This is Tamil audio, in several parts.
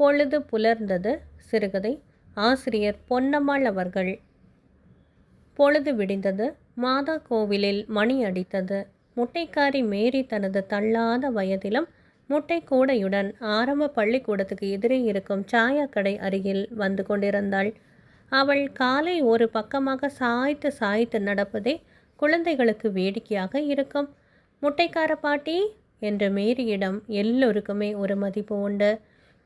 பொழுது புலர்ந்தது சிறுகதை ஆசிரியர் பொன்னம்மாள் அவர்கள். பொழுது விடிந்தது. மாதா கோவிலில் மணி அடித்தது. முட்டைக்காரி மேரி தனது தள்ளாத வயதிலும் முட்டை கூடையுடன் ஆரம்ப பள்ளிக்கூடத்துக்கு எதிரே இருக்கும் சாயா கடை அருகில் வந்து கொண்டிருந்தாள். அவள் காலை ஒரு பக்கமாக சாய்த்து சாய்த்து நடப்பதே குழந்தைகளுக்கு வேடிக்கையாக இருக்கும். முட்டைக்கார பாட்டி! என்ற மேரியிடம் எல்லோருக்குமே ஒரு மதிப்பு உண்டு.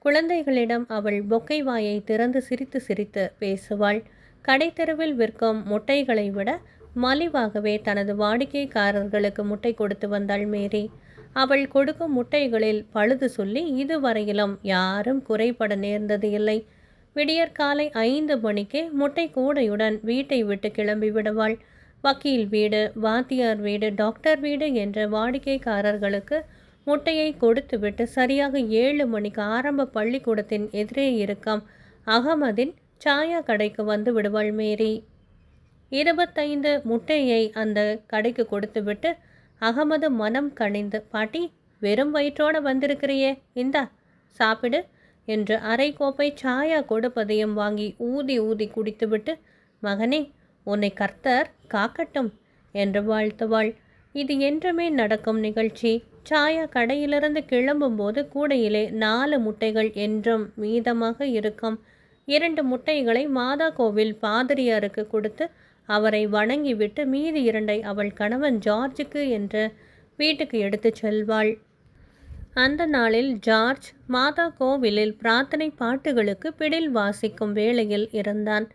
குழந்தைகளிடம் அவள் பொக்கை வாயை திறந்து சிரித்து சிரித்து பேசுவாள். கடைத்தெருவில் விற்கும் முட்டைகளை விட மலிவாகவே தனது வாடிக்கைக்காரர்களுக்கு முட்டை கொடுத்து வந்தாள் மேரி. அவள் கொடுக்கும் முட்டைகளில் பழுது சொல்லி இதுவரையிலும் யாரும் குறைபட நேர்ந்தது இல்லை. விடியற்காலை ஐந்து மணிக்கே முட்டை கூடையுடன் வீட்டை விட்டு கிளம்பி விடுவாள். வக்கீல் வீடு வாத்தியார் வீடு டாக்டர் வீடு என்ற வாடிக்கைக்காரர்களுக்கு முட்டையை கொடுத்துவிட்டு சரியாக ஏழு மணிக்கு ஆரம்ப பள்ளிக்கூடத்தின் எதிரே இருக்கும் அகமதின் சாயா கடைக்கு வந்து விடுவாள் மேரி. இருபத்தைந்து முட்டையை அந்த கடைக்கு கொடுத்துவிட்டு அகமது மனம் கணிந்து பாட்டி வெறும் வயிற்றோட வந்திருக்கிறியே இந்தா சாப்பிடு என்று அரை கோப்பை சாயா கொடுப்பதையும் வாங்கி ஊதி ஊதி குடித்துவிட்டு மகனே உன்னை கர்த்தர் காக்கட்டும் என்று வாழ்த்துவாள். இது என்றுமே நடக்கும் நிகழ்ச்சி. சாயா கடையிலிருந்து கிளம்பும்போது கூடையிலே நாலு முட்டைகள் என்றும் மீதமாக இருக்கும். இரண்டு முட்டைகளை மாதா கோவில் பாதிரியாருக்கு கொடுத்து அவரை வணங்கிவிட்டு மீதி இரண்டை அவள் கணவன் ஜார்ஜுக்கு என்று வீட்டுக்கு எடுத்து செல்வாள். அந்த நாளில் ஜார்ஜ் மாதா கோவிலில் பிரார்த்தனை பாட்டுகளுக்கு பிடில் வாசிக்கும் வேளையில் இருந்தான்.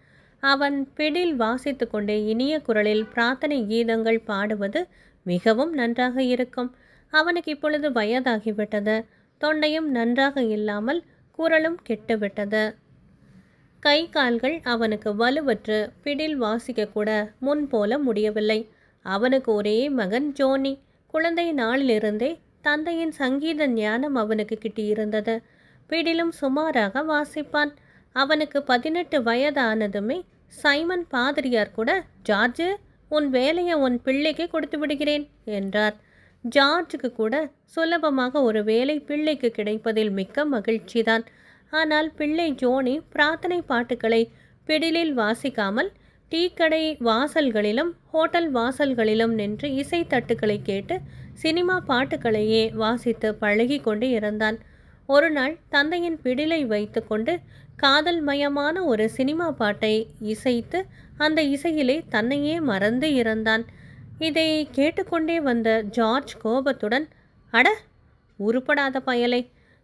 அவன் பிடில் வாசித்து கொண்டே இனிய குரலில் பிரார்த்தனை கீதங்கள் பாடுவது மிகவும் நன்றாக இருக்கும். அவனுக்கு இப்பொழுது வயதாகிவிட்டது. தொண்டையும் நன்றாக இல்லாமல் குரலும் கெட்டுவிட்டது. கை கால்கள் அவனுக்கு வலுவற்று பிடில் வாசிக்க கூட முன் போல முடியவில்லை. அவனுக்கு ஒரே மகன் ஜோனி. குழந்தை நாளிலிருந்தே தந்தையின் சங்கீத ஞானம் அவனுக்கு கிட்டியிருந்தது. பிடிலும் சுமாராக வாசிப்பான். அவனுக்கு பதினெட்டு வயதானதுமே சைமன் பாதிரியார் கூட ஜார்ஜு உன் வேலையை உன் பிள்ளைக்கு கொடுத்து விடுகிறேன் என்றார். ஜார்ஜுக்கு கூட சுலபமாக ஒரு வேலை பிள்ளைக்கு கிடைப்பதில் மிக்க மகிழ்ச்சிதான். ஆனால் பிள்ளை ஜோனி பிரார்த்தனை பாட்டுகளை பிடிலில் வாசிக்காமல் டீக்கடை வாசல்களிலும் ஹோட்டல் வாசல்களிலும் நின்று இசை தட்டுக்களை கேட்டு சினிமா பாட்டுகளையே வாசித்து பழகி கொண்டு இருந்தான் ஒரு நாள் தந்தையின் பிடிலை வைத்துக்கொண்டு காதல் மயமான ஒரு சினிமா பாட்டை இசைத்து அந்த இசையிலே தன்னையே மறந்து இருந்தான் இதை கேட்டுக்கொண்டே வந்த ஜார்ஜ் கோபத்துடன் அட உருப்படாத பயலை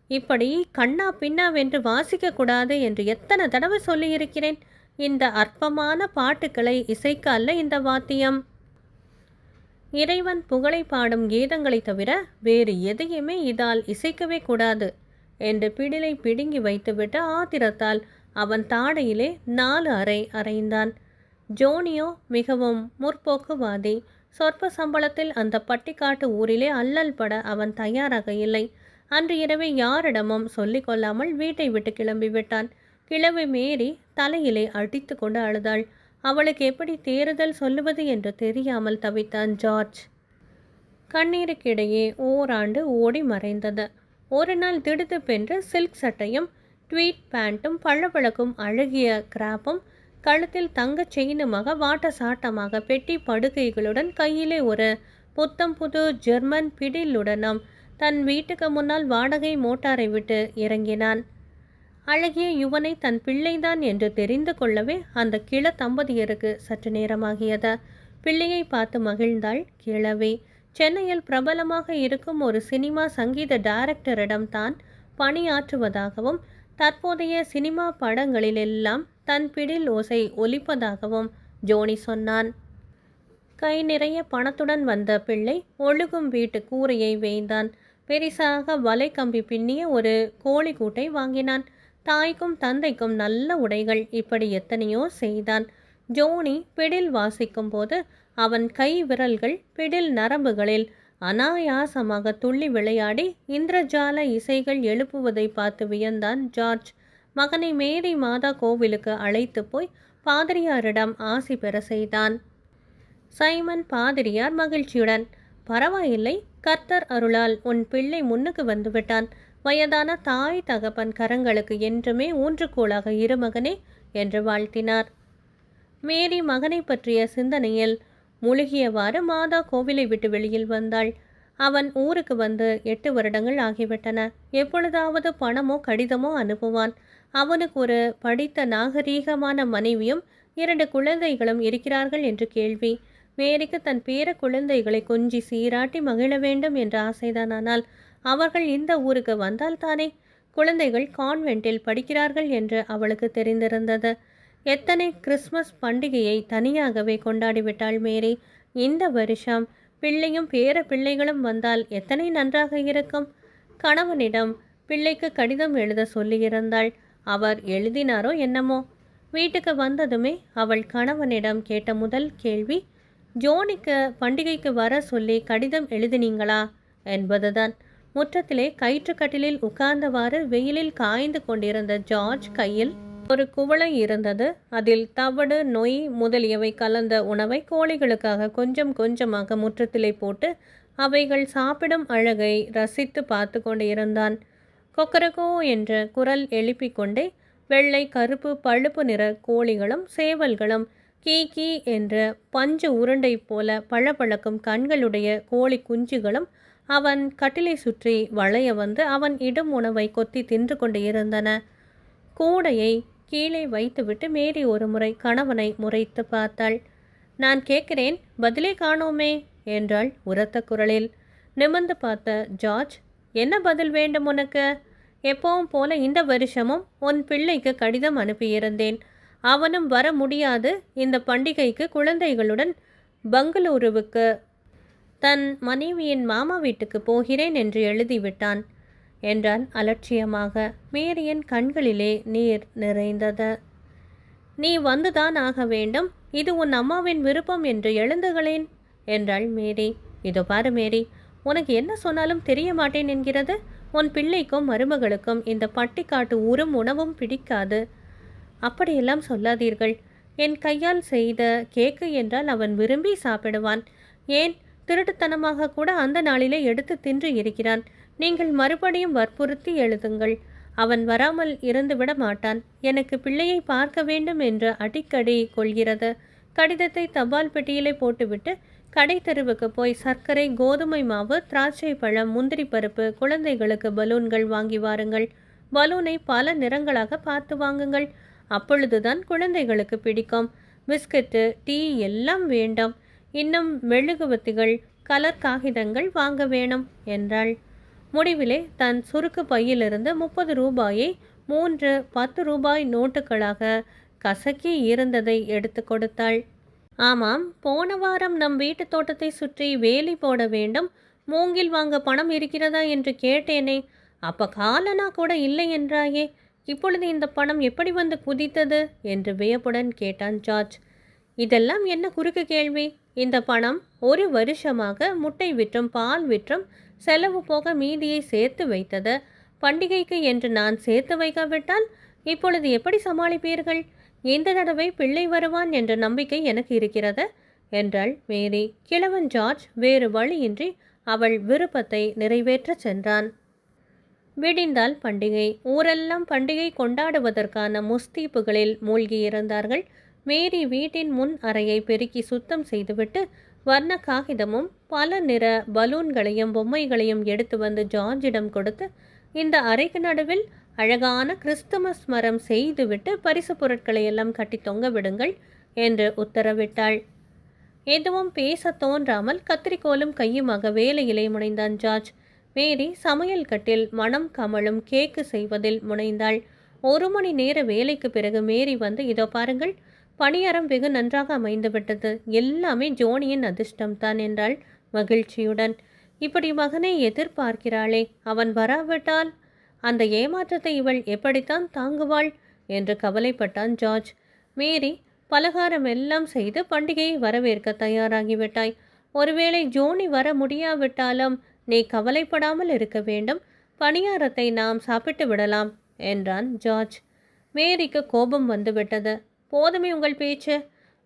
இப்படி கண்ணா பின்னாவென்று வாசிக்கக்கூடாது என்று எத்தனை தடவை சொல்லியிருக்கிறேன்? இந்த அற்பமான பாட்டுக்களை இசைக்க அல்ல இந்த வாத்தியம். இறைவன் புகழை பாடும் கீதங்களை தவிர வேறு எதையுமே இதால் இசைக்கவே கூடாது என்று பிடிலை பிடுங்கி வைத்துவிட்டு ஆத்திரத்தால் அவன் தாடையிலே நாலு அறை அறைந்தான். ஜோனியோ மிகவும் முற்போக்குவாதி சொற்ப சம்பளத்தில் அந்த பட்டிக்காட்டு ஊரிலே அல்லல் பட அவன் தயாராக இல்லை. அன்று இரவே யாரிடமும் சொல்லிக் கொள்ளாமல் வீட்டை விட்டு கிளம்பி விட்டான். கிளவி மேரி தலையிலே அடித்து கொண்டு அழுதாள். அவளுக்கு எப்படி தேறுதல் சொல்லுவது என்று தெரியாமல் தவித்தான் ஜார்ஜ். கண்ணீருக்கிடையே ஓராண்டு ஓடி மறைந்தது. ஒரு நாள் திடுதுப்பென்று சில்க் சட்டையும் ட்வீட் பேண்ட்டும் பளபளக்கும் அழகிய கிராப்பும் கழுத்தில் தங்கச் செயினுமாக வாட்ட சாட்டமாக பெட்டி படுகைகளுடன் கையிலே ஒரு புத்தம் புது ஜெர்மன் பிடிலுடனும் தன் வீட்டுக்கு முன்னால் வாடகை மோட்டாரை விட்டு இறங்கினான். அழகிய யுவனை தன் பிள்ளைதான் என்று தெரிந்து கொள்ளவே அந்த கிள தம்பதியருக்கு சற்று நேரமாகியது. பிள்ளையை பார்த்து மகிழ்ந்தாள் கிழவி. சென்னையில் பிரபலமாக இருக்கும் ஒரு சினிமா சங்கீத டைரக்டரிடம் தான் பணியாற்றுவதாகவும் தற்போதைய சினிமா படங்களிலெல்லாம் தன் பிடில் ஓசை ஒலிப்பதாகவும் ஜோனி சொன்னான். கை நிறைய பணத்துடன் வந்த பிள்ளை ஒழுகும் வீட்டு கூரையை வேய்ந்தான். பெரிசாக வலை கம்பி பின்னிய ஒரு கோழி கூட்டை வாங்கினான். தாய்க்கும் தந்தைக்கும் நல்ல உடைகள் இப்படி எத்தனையோ செய்தான். ஜோனி பிடில் வாசிக்கும் போது அவன் கை விரல்கள் பிடில் நரம்புகளில் அனாயாசமாக துள்ளி விளையாடி இந்திரஜால இசைகள் எழுப்புவதை பார்த்து வியந்தான் ஜார்ஜ். மகனை மேரி மாதா கோவிலுக்கு அழைத்து போய் பாதிரியாரிடம் ஆசி பெற செய்தான். சைமன் பாதிரியார் மகிழ்ச்சியுடன் பரவாயில்லை கர்த்தர் அருளால் உன் பிள்ளை முன்னுக்கு வந்துவிட்டான் வயதான தாய் தகப்பன் கரங்களுக்கு என்றுமே ஊன்றுகோலாக இரு மகனே என்று வாழ்த்தினார். மேரி மகனை பற்றிய சிந்தனையில் முழுகியவாறு மாதா கோவிலை விட்டு வெளியில் வந்தாள். அவன் ஊருக்கு வந்து எட்டு வருடங்கள் ஆகிவிட்டன. எப்பொழுதாவது பணமோ கடிதமோ அனுப்புவான். அவனுக்கு ஒரு படித்த நாகரீகமான மனைவியும் இரண்டு குழந்தைகளும் இருக்கிறார்கள் என்று கேள்வி. மேரிக்கு தன் பேர குழந்தைகளை கொஞ்சி சீராட்டி மகிழ வேண்டும் என்ற ஆசைதான். ஆனால் அவர்கள் இந்த ஊருக்கு வந்தால் தானே? குழந்தைகள் கான்வென்ட்டில் படிக்கிறார்கள் என்று அவளுக்கு தெரிந்திருந்தது. எத்தனை கிறிஸ்மஸ் பண்டிகையை தனியாகவே கொண்டாடிவிட்டாள் மேரி. இந்த வருஷம் பிள்ளையும் பேர பிள்ளைகளும் வந்தால் எத்தனை நன்றாக இருக்கும்? கணவனிடம் பிள்ளைக்கு கடிதம் எழுத சொல்லியிருந்தாள். அவர் எழுதினாரோ என்னமோ? வீட்டுக்கு வந்ததுமே அவள் கணவனிடம் கேட்ட முதல் கேள்வி ஜோனிக்கு பண்டிகைக்கு வர சொல்லி கடிதம் எழுதினீங்களா? என்பதுதான். முற்றத்திலே கயிற்றுக்கட்டிலில் உட்கார்ந்தவாறு வெயிலில் காய்ந்து கொண்டிருந்த ஜார்ஜ் கையில் ஒரு குவளை இருந்தது. அதில் தவிடு நொய் முதலியவை கலந்த உணவை கோழிகளுக்காக கொஞ்சம் கொஞ்சமாக முற்றத்திலே போட்டு அவைகள் சாப்பிடும் அழகை ரசித்து பார்த்து கொண்டு இருந்தான் கொக்கரகோ என்ற குரல் எழுப்பிக் கொண்டே வெள்ளை கருப்பு பழுப்பு நிற கோழிகளும் சேவல்களும் கீ கீ என்ற பஞ்சு உருண்டை போல பழப்பழக்கும் கண்களுடைய கோழி குஞ்சுகளும் அவன் கட்டிலை சுற்றி வளைய வந்து அவன் இடும் உணவை கொத்தி தின்று கொண்டு இருந்தன. கூடையை கீழே வைத்துவிட்டு மேரி ஒரு முறை கணவனை முறைத்து பார்த்தாள். நான் கேட்கிறேன் பதிலே காணோமே என்றாள் உரத்த குரலில். நிமிர்ந்து பார்த்த ஜார்ஜ் என்ன பதில் வேண்டும் உனக்கு? எப்பவும் போல இந்த வருஷமும் உன் பிள்ளைக்கு கடிதம் அனுப்பியிருந்தேன். அவனும் வர முடியாது இந்த பண்டிகைக்கு குழந்தைகளுடன் பெங்களூருவுக்கு. தன் மனைவியின் மாமா வீட்டுக்கு போகிறேன் என்று எழுதிவிட்டான். என்றான் அலட்சியமாக. மேரியின் கண்களிலே நீர் நிறைந்தது. நீ வந்துதான் ஆக வேண்டும். இது உன் அம்மாவின் விருப்பம் என்று எழுந்துகளேன். என்றாள் மேரி. இதோ பாரு மேரி உனக்கு என்ன சொன்னாலும் தெரிய மாட்டேன் என்கிறது? உன் பிள்ளைக்கும் மருமகளுக்கும் இந்த பட்டிக்காட்டு உரும் உணவும் பிடிக்காது. அப்படியெல்லாம் சொல்லாதீர்கள். என் கையால் செய்த கேக்கு என்றால் அவன் விரும்பி சாப்பிடுவான். ஏன்? திருட்டுத்தனமாக கூட அந்த நாளிலே எடுத்து தின்று இருக்கிறான். நீங்கள் மறுபடியும் வற்புறுத்தி எழுதுங்கள். அவன் வராமல் இருந்துவிட மாட்டான். எனக்கு பிள்ளையை பார்க்க வேண்டும் என்று அடிக்கடி கொள்கிறது. கடிதத்தை தபால் பெட்டியிலே போட்டுவிட்டு கடை தெருவுக்கு போய் சர்க்கரை கோதுமை மாவு திராட்சை பழம் முந்திரி பருப்பு குழந்தைகளுக்கு பலூன்கள் வாங்கி வாருங்கள். பலூனை பல நிறங்களாக பார்த்து வாங்குங்கள். அப்பொழுதுதான் குழந்தைகளுக்கு பிடிக்கும். பிஸ்கட்டு டீ எல்லாம் வேண்டாம். இன்னும் மெழுகுவத்திகள் கலர் காகிதங்கள் வாங்க வேணும் என்றாள். முடிவிலே தன் சுருக்கு பையிலிருந்து முப்பது ரூபாயை மூன்று பத்து ரூபாய் நோட்டுகளாக கசக்கி இருந்ததை எடுத்து கொடுத்தாள். ஆமாம் போன வாரம் நம் வீட்டு தோட்டத்தை சுற்றி வேலி போட வேண்டும். மூங்கில் வாங்க பணம் இருக்கிறதா என்று கேட்டேனே. அப்ப காலனா கூட இல்லை என்றாயே. இப்பொழுது இந்த பணம் எப்படி வந்து குதித்தது? என்று வியப்புடன் கேட்டான் ஜார்ஜ். இதெல்லாம் என்ன குறுக்கு கேள்வி? இந்த பணம் ஒரு வருஷமாக முட்டை விற்றும் பால் விற்றும் செலவு போக மீதியை சேர்த்து வைத்தது. பண்டிகைக்கு என்று நான் சேர்த்து வைக்காவிட்டால் இப்பொழுது எப்படி சமாளிப்பீர்கள்? இந்த தடவை பிள்ளை வருவான் என்ற நம்பிக்கை எனக்கு இருக்கிறது என்றாள் மேரி. கிழவன் ஜார்ஜ் வேறு வழியின்றி அவள் விருப்பத்தை நிறைவேற்றச் சென்றான். விடிந்தால் பண்டிகை. ஊரெல்லாம் பண்டிகை கொண்டாடுவதற்கான முஸ்தீப்புகளில் மூழ்கியிருந்தார்கள். மேரி வீட்டின் முன் அறையை பெருக்கி சுத்தம் செய்துவிட்டு வர்ண காகிதமும் பல நிற பலூன்களையும் பொம்மைகளையும் எடுத்து வந்து ஜார்ஜிடம் கொடுத்து இந்த அறைக்கு நடுவில் அழகான கிறிஸ்துமஸ் மரம் செய்துவிட்டு பரிசு பொருட்களை எல்லாம் கட்டி தொங்க விடுங்கள் என்று உத்தரவிட்டாள். எதுவும் பேச தோன்றாமல் கத்திரிக்கோலும் கையுமாக வேலையிலே முனைந்தான் ஜார்ஜ். மேரி சமையல் கட்டில் மனம் கமலும் கேக்கு செய்வதில் முனைந்தாள். ஒரு மணி நேர வேலைக்கு பிறகு மேரி வந்து இதோ பாருங்கள் பணியாரம் வெகு நன்றாக அமைந்துவிட்டது எல்லாமே ஜோனியின் அதிர்ஷ்டம்தான் என்றாள் மகிழ்ச்சியுடன். இப்படி மகனை எதிர்பார்க்கிறாளே அவன் வராவிட்டால் அந்த ஏமாற்றத்தை இவள் எப்படித்தான் தாங்குவாள் என்று கவலைப்பட்டான் ஜார்ஜ். மேரி பலகாரம் எல்லாம் செய்து பண்டிகையை வரவேற்க தயாராகிவிட்டாய். ஒருவேளை ஜோனி வர முடியாவிட்டாலும் நீ கவலைப்படாமல் இருக்க வேண்டும். பணியாரத்தை நாம் சாப்பிட்டு விடலாம் என்றான் ஜார்ஜ். மேரிக்கு கோபம் வந்துவிட்டது. போதுமே உங்கள் பேச்சு.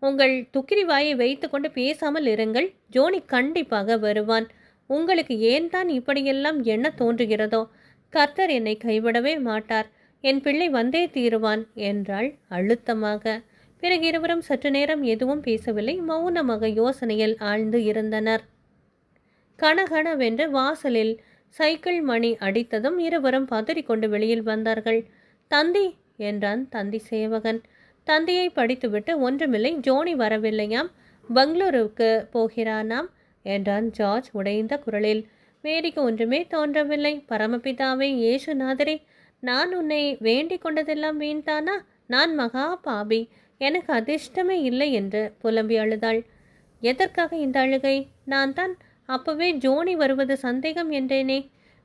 உங்கள் துக்கிரி வாயை வைத்துக்கொண்டு பேசாமல் இருங்கள். ஜோனி கண்டிப்பாக வருவான். உங்களுக்கு ஏன் தான் இப்படியெல்லாம் என்ன தோன்றுகிறதோ? கர்த்தர் என்னை கைவிடவே மாட்டார். என் பிள்ளை வந்தே தீருவான் என்றாள் அழுத்தமாக. பிறகு இருவரும் சற்று நேரம் எதுவும் பேசவில்லை. மௌனமாக யோசனையில் ஆழ்ந்து இருந்தனர். கனகனவென்று வாசலில் சைக்கிள் மணி அடித்ததும் இருவரும் பதறிக்கொண்டு வெளியில் வந்தார்கள். தந்தி என்றான் தந்தி சேவகன். தந்தையை படித்துவிட்டு ஒன்றுமில்லை. ஜோனி வரவில்லையாம். பெங்களூருவுக்கு போகிறானாம் என்றான் ஜார்ஜ் உடைந்த குரலில். வேடிக்கு ஒன்றுமே தோன்றவில்லை. பரமபிதாவே இயேசுநாதரே நான் உன்னை வேண்டிக் கொண்டதெல்லாம் வீண்தானா? நான் மகா பாபி. எனக்கு அதிர்ஷ்டமே இல்லை என்று புலம்பி அழுதாள். எதற்காக இந்த அழுகை? நான் தான் அப்பவே ஜோனி வருவது சந்தேகம் என்றேனே.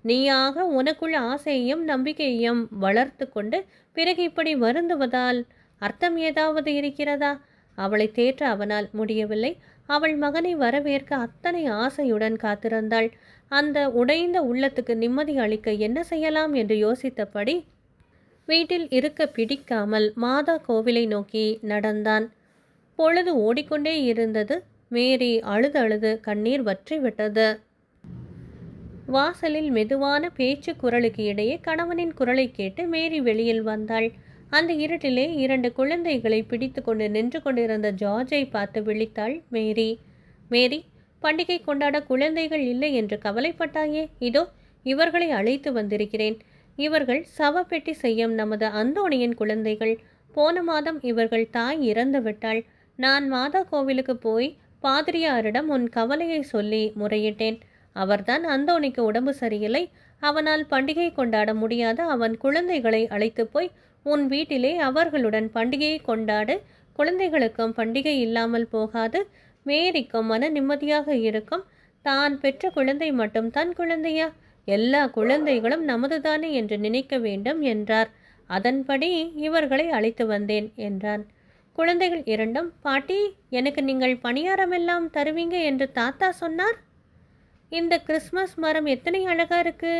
நீயாக உனக்குள்ள ஆசையையும் நம்பிக்கையையும் வளர்த்து கொண்டு பிறகு இப்படி வருந்துவதால் அர்த்தம் ஏதாவது இருக்கிறதா? அவளை தேற்ற அவனால் முடியவில்லை. அவள் மகனை வரவேற்க அத்தனை ஆசையுடன் காத்திருந்தாள். அந்த உடைந்த உள்ளத்துக்கு நிம்மதி அளிக்க என்ன செய்யலாம் என்று யோசித்தபடி வீட்டில் இருக்க பிடிக்காமல் மாதா கோவிலை நோக்கி நடந்தான். பொழுது ஓடிக்கொண்டே இருந்தது. மேரி அழுது அழுது கண்ணீர் வற்றி விட்டது. வாசலில் மெதுவான பேச்சு குரலுக்கு இடையே கணவனின் குரலை கேட்டு மேரி வெளியில் வந்தாள். அந்த இருட்டிலே இரண்டு குழந்தைகளை பிடித்து கொண்டு நின்று கொண்டிருந்த ஜார்ஜை பார்த்து விழித்தாள் மேரி. மேரி பண்டிகை கொண்டாட குழந்தைகள் இல்லை என்று கவலைப்பட்டாயே இதோ இவர்களை அழைத்து வந்திருக்கிறேன். இவர்கள் சவப்பெட்டி செய்யும் நமது அந்தோணியின் குழந்தைகள். போன மாதம் இவர்கள் தாய் இறந்து விட்டாள். நான் மாதா கோவிலுக்கு போய் பாதிரியாரிடம் உன் கவலையை சொல்லி முறையிட்டேன். அவர்தான் அந்தோணிக்கு உடம்பு சரியில்லை. அவனால் பண்டிகை கொண்டாட முடியாத அவன் குழந்தைகளை அழைத்து போய் உன் வீட்டிலே அவர்களுடன் பண்டிகையை கொண்டாடு. குழந்தைகளுக்கும் பண்டிகை இல்லாமல் போகாது. மேரிக்கும் மன நிம்மதியாக இருக்கும். தான் பெற்ற குழந்தை மட்டும் தன் குழந்தையா? எல்லா குழந்தைகளும் நமதுதானே என்று நினைக்க வேண்டும் என்றார். அதன்படி இவர்களை அழைத்து வந்தேன் என்றான். குழந்தைகள் இரண்டும் பாட்டி எனக்கு நீங்கள் பணியாரமெல்லாம் தருவீங்க என்று தாத்தா சொன்னார். இந்த கிறிஸ்மஸ் மரம் எத்தனை அழகா இருக்கு.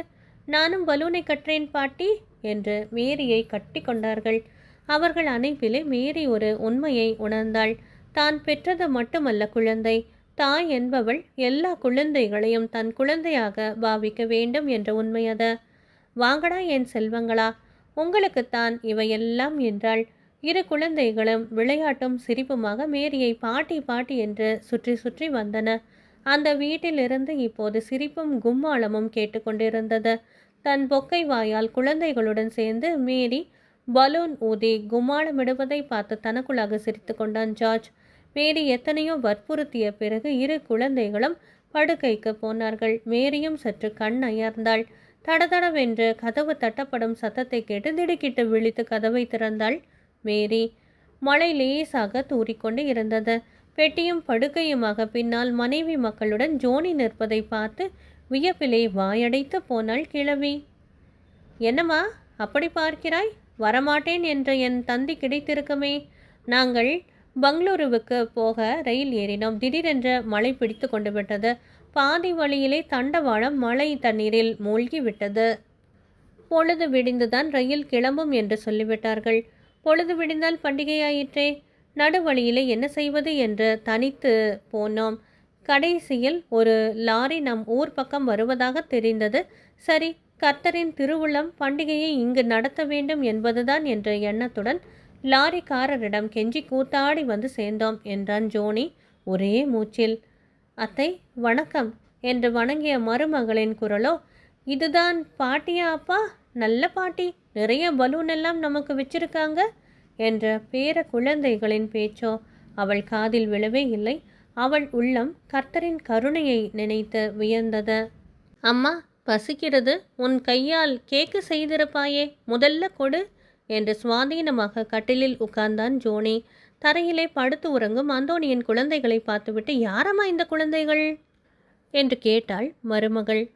நானும் பலூனை கட்டுறேன் பாட்டி என்று மேரியை கட்டி கொண்டார்கள். அவர்கள் அனைப்பிலே மேரி ஒரு உண்மையை உணர்ந்தாள். தான் பெற்றது மட்டுமல்ல குழந்தை. தாய் என்பவள் எல்லா குழந்தைகளையும் தன் குழந்தையாக பாவிக்க வேண்டும் என்ற உண்மை அது. வாங்கடா என் செல்வங்களா உங்களுக்குத்தான் இவையெல்லாம் என்றாள். இரு குழந்தைகளும் விளையாட்டும் சிரிப்புமாக மேரியை பாட்டி பாட்டி என்று சுற்றி சுற்றி வந்தன. அந்த வீட்டிலிருந்து இப்போது சிரிப்பும் கும்மாளமும் கேட்டுக்கொண்டிருந்தது. தன் பொக்கை வாயால் குழந்தைகளுடன் சேர்ந்து மேரி பலூன் ஊதி கும்மாளமிடுவதை பார்த்து தனக்குள்ளாக சிரித்து கொண்டான் ஜார்ஜ். மேரி எத்தனையோ வற்புறுத்திய பிறகு இரு குழந்தைகளும் படுக்கைக்கு போனார்கள். மேரியும் சற்று கண் அயர்ந்தாள். தடதடவென்று கதவு தட்டப்படும் சத்தத்தை கேட்டு திடுக்கிட்டு விழித்து கதவை திறந்தாள் மேரி. மழை லேசாக தூறிக்கொண்டு இருந்தது. பெட்டியும் படுக்கையுமாக பின்னால் மனைவி மக்களுடன் ஜோனி நிற்பதை பார்த்து வியப்பிலே வாயடைத்து போனாள் கிழவி. என்னம்மா அப்படி பார்க்கிறாய்? வரமாட்டேன் என்ற என் தந்தி கிடைத்திருக்குமே. நாங்கள் பெங்களூருவுக்கு போக ரயில் ஏறினோம். திடீரென்று மழை பிடித்து கொண்டு விட்டது. பாதி வழியிலே தண்டவாளம் மழை தண்ணீரில் மூழ்கி விட்டது. பொழுது விடிந்துதான் ரயில் கிளம்பும் என்று சொல்லிவிட்டார்கள். பொழுது விடிந்தால் பண்டிகையாயிற்றே. நடுவழியிலே என்ன செய்வது என்று தனித்து போனோம். கடைசியில் ஒரு லாரி நம் ஊர் பக்கம் வருவதாக தெரிந்தது. சரி கர்த்தரின் திருவுளம் பண்டிகையை இங்கு நடத்த வேண்டும் என்பதுதான் என்ற எண்ணத்துடன் லாரிக்காரரிடம் கெஞ்சி கூத்தாடி வந்து சேர்ந்தோம் என்றான் ஜோனி. ஒரே மூச்சில். அத்தை வணக்கம். என்று வணங்கிய மருமகளின் குரலோ இதுதான் பாட்டியா அப்பா? நல்ல பாட்டி. நிறைய பலூன் எல்லாம் நமக்கு வச்சிருக்காங்க என்ற பேர குழந்தைகளின் பேச்சோ அவள் காதில் விழவே இல்லை. அவள் உள்ளம் கர்த்தரின் கருணையை நினைத்து வியந்தது. அம்மா பசிக்கிறது. உன் கையால் கேக்கு செய்திருப்பாயே. முதல்ல கொடு. என்று சுவாதீனமாக கட்டிலில் உட்கார்ந்தான் ஜோனி. தரையிலே படுத்து உறங்கும் அந்தோனியின் குழந்தைகளை பார்த்துவிட்டு யாரம்மா இந்த குழந்தைகள்? என்று கேட்டாள் மருமகள்.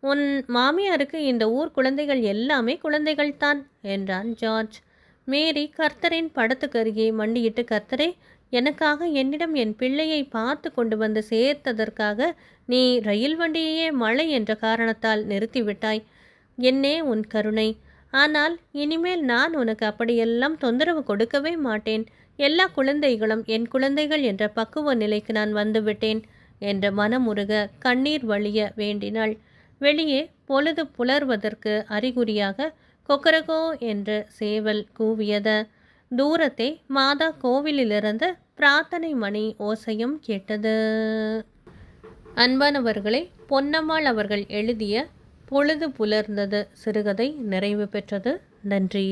உன் மாமியாருக்கு இந்த ஊர் குழந்தைகள் எல்லாமே குழந்தைகள்தான் என்றான் ஜார்ஜ். மேரி கர்த்தரின் படத்துக்கு அருகே மண்டியிட்டு கர்த்தரே எனக்காக என்னிடம் என் பிள்ளையை பார்த்து கொண்டு வந்து சேர்த்ததற்காக நீ ரயில் வண்டியையே மழை என்ற காரணத்தால் நிறுத்திவிட்டாய். என்னே உன் கருணை. ஆனால் இனிமேல் நான் உனக்கு அப்படியெல்லாம் தொந்தரவு கொடுக்கவே மாட்டேன். எல்லா குழந்தைகளும் என் குழந்தைகள் என்ற பக்குவ நிலைக்கு நான் வந்துவிட்டேன் என்ற மனமுருக கண்ணீர் வழிய வேண்டினாள். வெளியே பொழுது புலர்வதற்கு அறிகுறியாக கொக்கரகோ என்று சேவல் கூவியது. தூரத்தை மாதா கோவிலிலிருந்து பிரார்த்தனை மணி ஓசையும் கேட்டது. அன்பானவர்களே பொன்னம்மாள் அவர்கள் எழுதிய பொழுது புலர்ந்தது சிறுகதை நிறைவு பெற்றது. நன்றி.